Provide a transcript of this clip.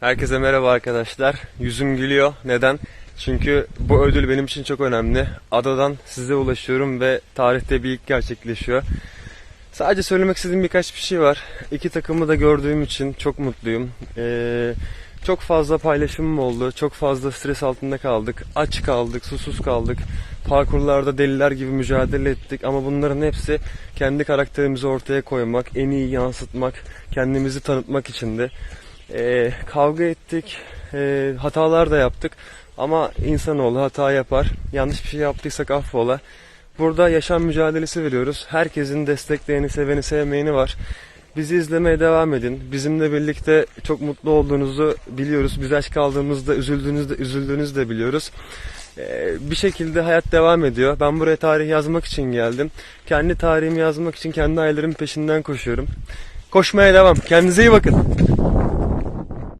Herkese merhaba arkadaşlar. Yüzüm gülüyor. Neden? Çünkü bu ödül benim için çok önemli. Adadan size ulaşıyorum ve tarihte bir ilk gerçekleşiyor. Sadece söylemek istediğim birkaç bir şey var. İki takımı da gördüğüm için çok mutluyum. Ee, çok fazla paylaşımım oldu. Çok fazla stres altında kaldık. Aç kaldık, susuz kaldık. Parkurlarda deliler gibi mücadele ettik. Ama bunların hepsi kendi karakterimizi ortaya koymak, en iyi yansıtmak, kendimizi tanıtmak içindi. Ee, kavga ettik, ee, hatalar da yaptık. Ama insanoğlu hata yapar. Yanlış bir şey yaptıysak affola. Burada yaşam mücadelesi veriyoruz. Herkesin destekleyeni, seveni, sevmeyeni var. Bizi izlemeye devam edin. Bizimle birlikte çok mutlu olduğunuzu biliyoruz. Biz aç kaldığımızda üzüldüğünüzü de, üzüldüğünüzü de biliyoruz. Ee, bir şekilde hayat devam ediyor. Ben buraya tarih yazmak için geldim. Kendi tarihimi yazmak için kendi hayallerimin peşinden koşuyorum. Koşmaya devam. Kendinize iyi bakın.